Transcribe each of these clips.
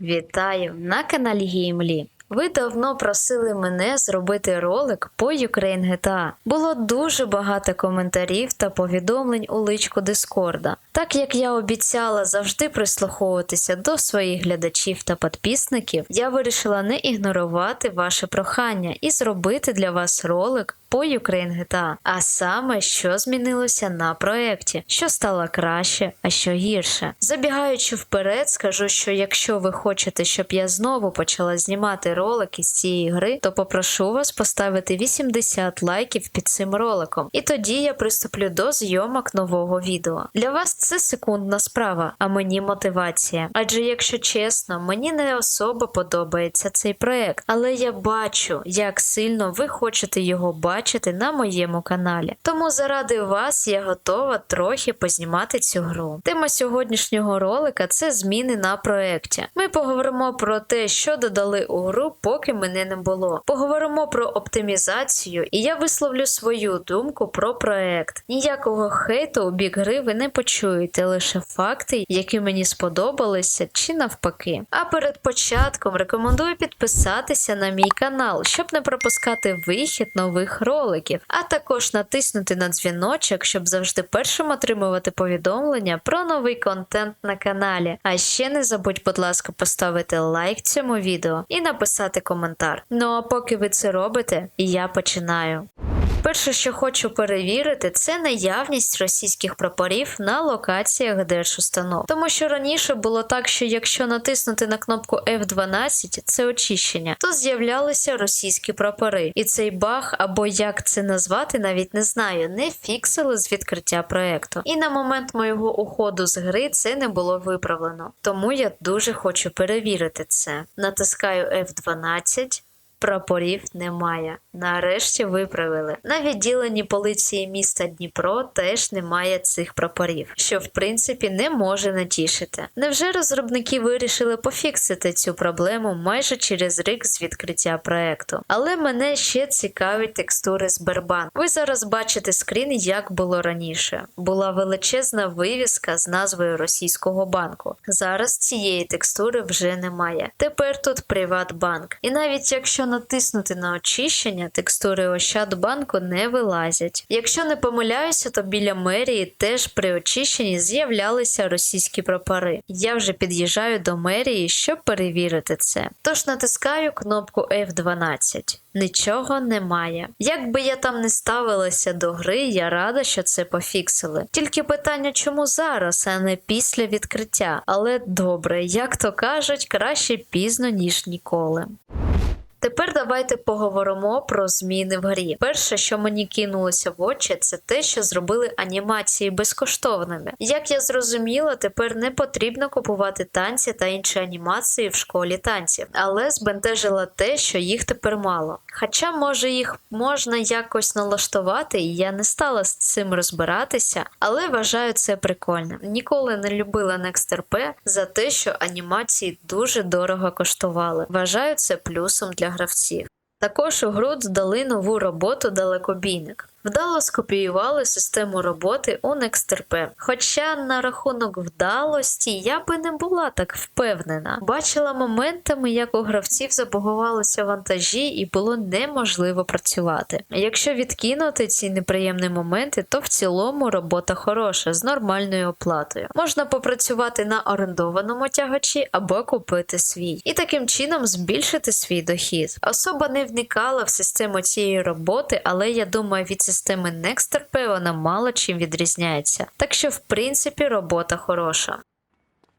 Вітаю на каналі Геймлі. Ви давно просили мене зробити ролик по Ukraine GTA. Було дуже багато коментарів та повідомлень у личку Дискорда. Так як я обіцяла завжди прислуховуватися до своїх глядачів та підписників, я вирішила не ігнорувати ваше прохання і зробити для вас ролик по Ukraine GTA, а саме, що змінилося на проєкті, що стало краще, а що гірше. Забігаючи вперед, скажу, що якщо ви хочете, щоб я знову почала знімати ролики з цієї гри, то попрошу вас поставити 80 лайків під цим роликом, і тоді я приступлю до зйомок нового відео. Для вас це секундна справа, а мені мотивація. Адже, якщо чесно, мені не особо подобається цей проект, але я бачу, як сильно ви хочете його бачити на моєму каналі. Тому заради вас я готова трохи познімати цю гру. Тема сьогоднішнього ролика це зміни на проекті. Ми поговоримо про те, що додали у гру, поки мене не було. Поговоримо про оптимізацію, і я висловлю свою думку про проект. Ніякого хейту у бік гри ви не почуєте, лише факти, які мені сподобалися, чи навпаки. А перед початком рекомендую підписатися на мій канал, щоб не пропускати вихід нових роликів, а також натиснути на дзвіночок, щоб завжди першим отримувати повідомлення про новий контент на каналі. А ще не забудь, будь ласка, поставити лайк цьому відео і написати коментар. Ну а поки ви це робите, я починаю. Перше, що хочу перевірити, це наявність російських прапорів на локаціях держустанов. Тому що раніше було так, що якщо натиснути на кнопку F12, це очищення, то з'являлися російські прапори. І цей баг, або як це назвати, навіть не знаю, не фіксили з відкриття проекту. І на момент моєго уходу з гри це не було виправлено. Тому я дуже хочу перевірити це. Натискаю F12. Прапорів немає. Нарешті виправили. На відділенні поліції міста Дніпро теж немає цих прапорів, що в принципі не може натішити. Невже розробники вирішили пофіксити цю проблему майже через рік з відкриття проекту? Але мене ще цікавить текстури Сбербанк. Ви зараз бачите скрін, як було раніше. Була величезна вивіска з назвою російського банку. Зараз цієї текстури вже немає. Тепер тут Приватбанк. І навіть якщо натиснути на очищення, текстури Ощадбанку не вилазять. Якщо не помиляюся, то біля мерії теж при очищенні з'являлися російські прапори. Я вже під'їжджаю до мерії, щоб перевірити це. Тож натискаю кнопку F12. Нічого немає. Як би я там не ставилася до гри, я рада, що це пофіксили. Тільки питання, чому зараз, а не після відкриття. Але добре, як то кажуть, краще пізно, ніж ніколи. Тепер давайте поговоримо про зміни в грі. Перше, що мені кинулося в очі, це те, що зробили анімації безкоштовними. Як я зрозуміла, тепер не потрібно купувати танці та інші анімації в школі танців, але збентежило те, що їх тепер мало. Хоча, може, їх можна якось налаштувати, і я не стала з цим розбиратися, але вважаю це прикольним. Ніколи не любила NextRP за те, що анімації дуже дорого коштували. Вважаю це плюсом для гравців. Також у гру додали нову роботу далекобійник. Вдало скопіювали систему роботи у NextRP. Хоча на рахунок вдалості я би не була так впевнена. Бачила моментами, як у гравців забугувалися вантажі і було неможливо працювати. Якщо відкинути ці неприємні моменти, то в цілому робота хороша з нормальною оплатою. Можна попрацювати на орендованому тягачі або купити свій, і таким чином збільшити свій дохід. Особа не вникала в систему цієї роботи, але я думаю, від системи NextRP вона мало чим відрізняється. Так що, в принципі, робота хороша.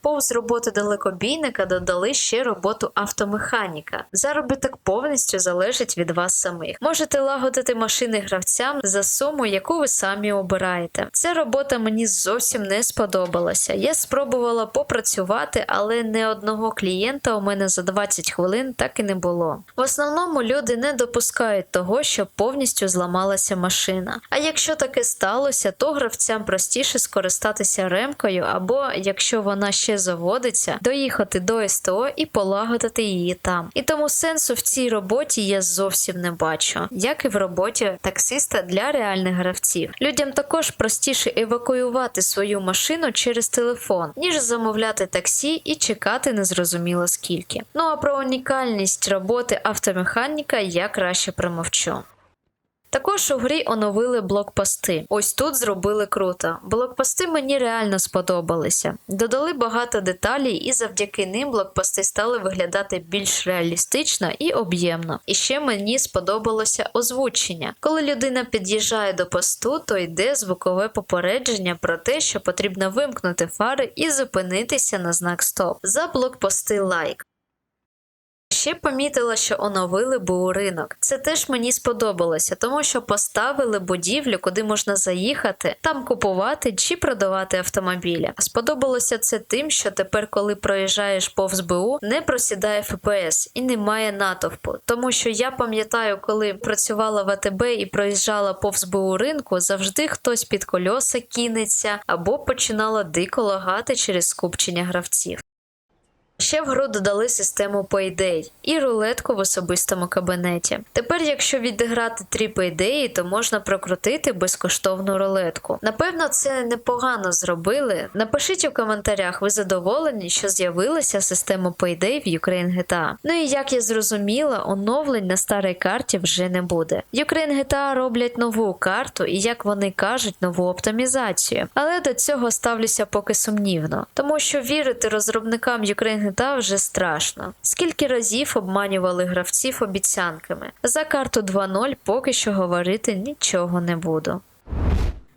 Повз роботи далекобійника додали ще роботу автомеханіка. Заробіток повністю залежить від вас самих. Можете лагодити машини гравцям за суму, яку ви самі обираєте. Ця робота мені зовсім не сподобалася. Я спробувала попрацювати, але не одного клієнта у мене за 20 хвилин так і не було. В основному люди не допускають того, що повністю зламалася машина. А якщо таке сталося, то гравцям простіше скористатися ремкою, або якщо вона ще заводиться, доїхати до СТО і полагодити її там. І тому сенсу в цій роботі я зовсім не бачу, як і в роботі таксиста для реальних гравців. Людям також простіше евакуювати свою машину через телефон, ніж замовляти таксі і чекати незрозуміло скільки. Ну а про унікальність роботи автомеханіка я краще промовчу. Також у грі оновили блокпости. Ось тут зробили круто. Блокпости мені реально сподобалися. Додали багато деталей, і завдяки ним блокпости стали виглядати більш реалістично і об'ємно. І ще мені сподобалося озвучення. Коли людина під'їжджає до посту, то йде звукове попередження про те, що потрібно вимкнути фари і зупинитися на знак стоп. За блокпости лайк. Ще помітила, що оновили БУ ринок. Це теж мені сподобалося, тому що поставили будівлю, куди можна заїхати, там купувати чи продавати автомобілі. Сподобалося це тим, що тепер, коли проїжджаєш повз БУ, не просідає ФПС і немає натовпу. Тому що я пам'ятаю, коли працювала в АТБ і проїжджала повз БУ ринку, завжди хтось під кольоса кинеться або починала дико лагати через скупчення гравців. Ще в гру додали систему Payday і рулетку в особистому кабінеті. Тепер, якщо відіграти три Payday, то можна прокрутити безкоштовну рулетку. Напевно, це непогано зробили. Напишіть у коментарях, ви задоволені, що з'явилася система Payday в Ukraine GTA. Ну і як я зрозуміла, оновлень на старій карті вже не буде. Ukraine GTA роблять нову карту і, як вони кажуть, нову оптимізацію. Але до цього ставлюся поки сумнівно, тому що вірити розробникам Ukraine GTA вже страшно. Скільки разів обманювали гравців обіцянками. За карту 2-0 поки що говорити нічого не буду.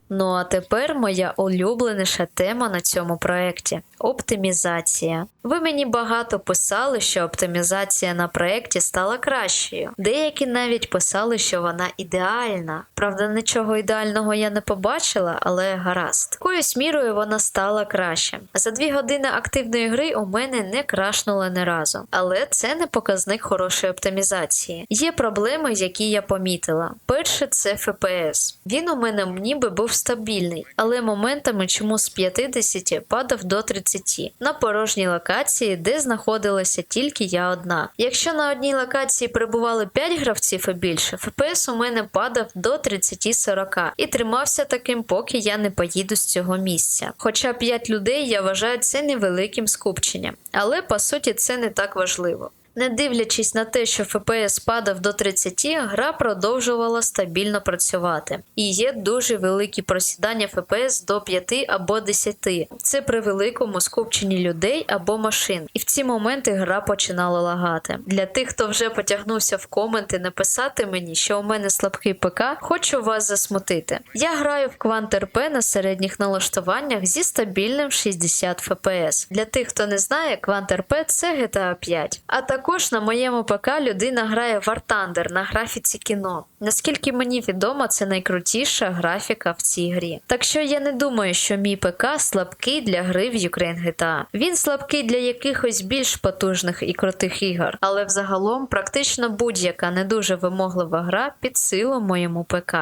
Ну а тепер моя улюбленіша тема на цьому проєкті оптимізація. Ви мені багато писали, що оптимізація на проєкті стала кращою. Деякі навіть писали, що вона ідеальна. Правда, нічого ідеального я не побачила, але гаразд. Якоюсь мірою вона стала краще. За дві години активної гри у мене не крашнуло ні разу. Але це не показник хорошої оптимізації. Є проблеми, які я помітила. Перше це FPS. Він у мене ніби був стабільний, але моментами чому з 50 падав до 30 на порожній локації, де знаходилася тільки я одна. Якщо на одній локації перебували 5 гравців і більше, ФПС у мене падав до 30-40 і тримався таким, поки я не поїду з цього місця. Хоча 5 людей я вважаю це невеликим скупченням, але по суті це не так важливо. Не дивлячись на те, що ФПС падав до 30, гра продовжувала стабільно працювати. І є дуже великі просідання ФПС до 5 або 10. Це при великому скупченні людей або машин. І в ці моменти гра починала лагати. Для тих, хто вже потягнувся в коменти написати мені, що у мене слабкий ПК, хочу вас засмутити. Я граю в Quant RP на середніх налаштуваннях зі стабільним 60 ФПС. Для тих, хто не знає, Quant RP – це GTA 5. А також на моєму ПК людина грає War Thunder на графіці кіно. Наскільки мені відомо, це найкрутіша графіка в цій грі. Так що я не думаю, що мій ПК слабкий для гри в Ukraine GTA. Він слабкий для якихось більш потужних і крутих ігор, але взагалом практично будь-яка не дуже вимоглива гра під силу моєму ПК.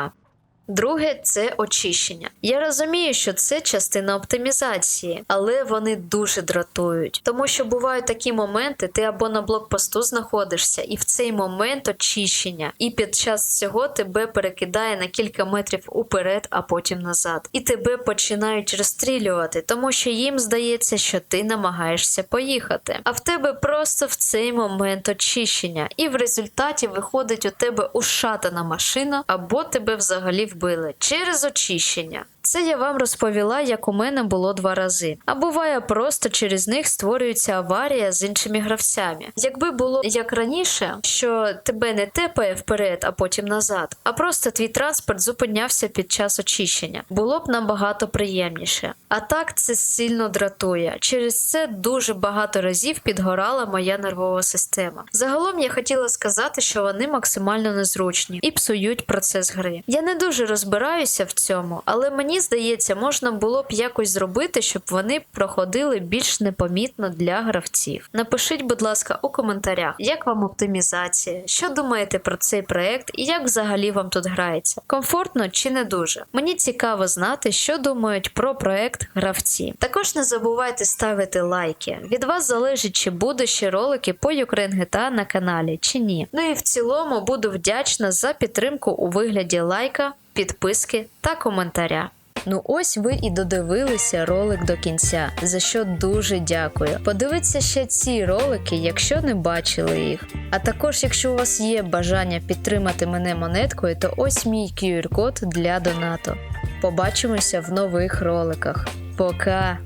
Друге це очищення. Я розумію, що це частина оптимізації, але вони дуже дратують, тому що бувають такі моменти, ти або на блокпосту знаходишся, і в цей момент очищення, і під час цього тебе перекидає на кілька метрів уперед, а потім назад. І тебе починають розстрілювати, тому що їм здається, що ти намагаєшся поїхати. А в тебе просто в цей момент очищення, і в результаті виходить у тебе ушатана машина, або тебе взагалі вбили через очищення. Це я вам розповіла, як у мене було два рази. А буває просто через них створюється аварія з іншими гравцями. Якби було як раніше, що тебе не тепає вперед, а потім назад, а просто твій транспорт зупинявся під час очищення, було б набагато приємніше. А так це сильно дратує. Через це дуже багато разів підгорала моя нервова система. Загалом я хотіла сказати, що вони максимально незручні і псують процес гри. Я не дуже розбираюся в цьому, але мені Мені здається, можна було б якось зробити, щоб вони проходили більш непомітно для гравців. Напишіть, будь ласка, у коментарях, як вам оптимізація, що думаєте про цей проект і як взагалі вам тут грається. Комфортно чи не дуже? Мені цікаво знати, що думають про проект гравці. Також не забувайте ставити лайки. Від вас залежить, чи буде ще ролики по Ukraine GTA на каналі, чи ні. Ну і в цілому буду вдячна за підтримку у вигляді лайка, підписки та коментаря. Ну ось ви і додивилися ролик до кінця, за що дуже дякую. Подивіться ще ці ролики, якщо не бачили їх. А також, якщо у вас є бажання підтримати мене монеткою, то ось мій QR-код для донату. Побачимося в нових роликах. Пока!